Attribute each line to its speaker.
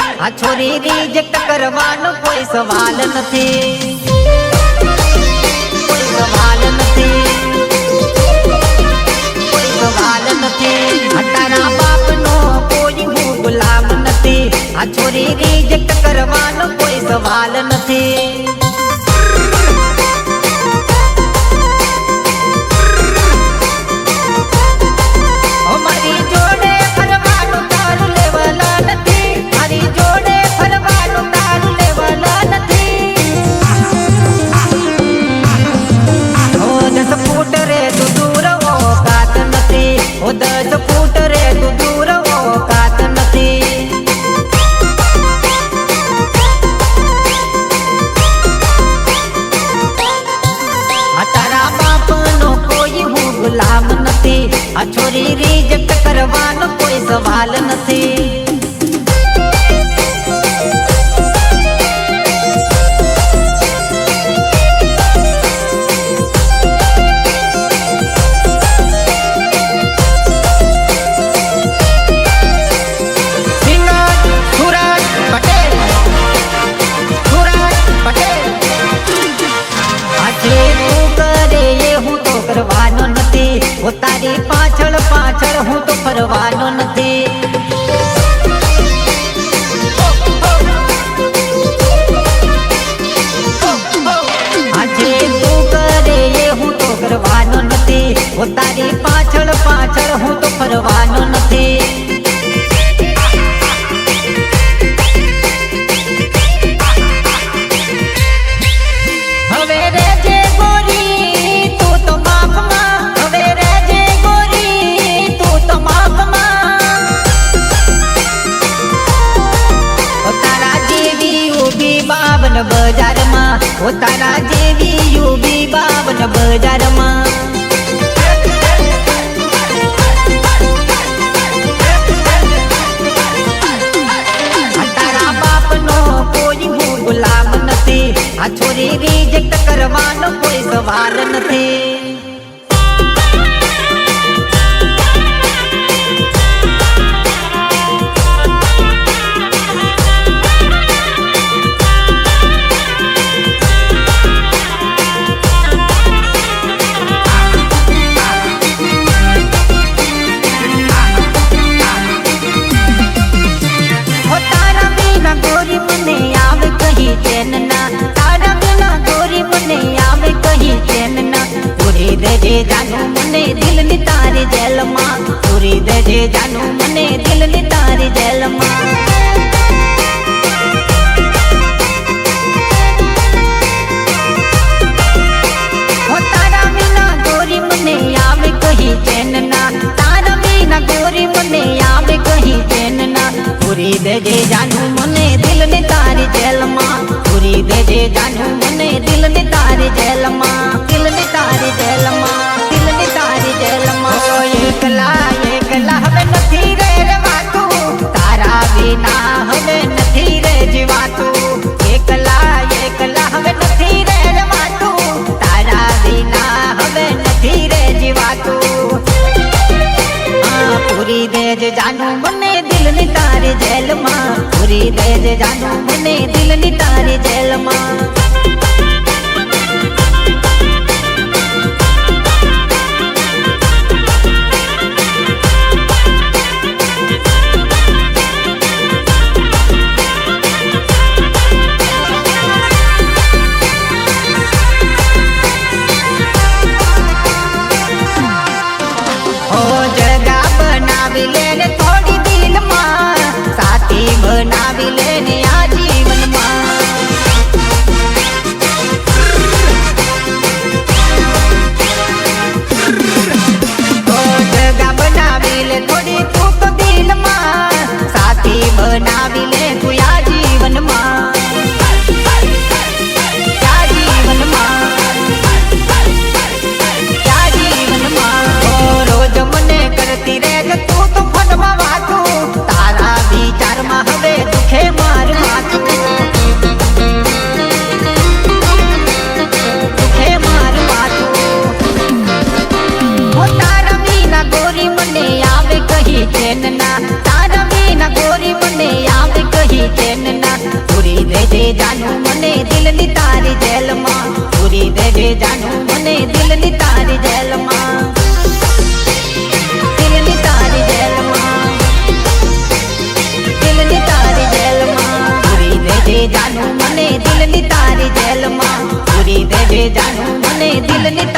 Speaker 1: આ છોરી રિજેક્ટ કરવાનો કોઈ સવાલ નથી. કોઈ સવાલ નથી. કોઈ સવાલ નથી. તારા બાપનો કોઈ હું ગુલામ નથી. આ છોરી રિજેક્ટ કરવાનો કોઈ સવાલ નથી. સ્કૂટરે તું દૂર ઓકાત નથી. તારા બાપનો કોઈ હું ગુલામ નથી. આ છોરી રિજેક્ટ કરવાનો કોઈ સવાલ નથી. પોતાની પાછળ પાછળ હું તો ફરવાનો નથી. બજારમાં. પોતાના જેવી યુબી બાવન બજારમાં. corre. જેલમાં. પૂરી દેજે જાનું મને દિલની તારી જેલમાં. જાનુ મને દિલની તારી જેલમાં. પૂરી દેજે જાનુ મને દિલની તારી જેલમાં. તારા વિના ગોરી મને યાદ કહી જેન ના. પૂરી દેજે જાનું મને દિલની તારી જેલમાં. પૂરી દેજે જાનું મને દિલની તારી જેલમાં. દિલની તારી જેલમાં. દિલની તારી જેલમાં. પૂરી દેજે જાનું મને દિલની તારી જેલમાં. પૂરી દેજે જાનું મને દિલની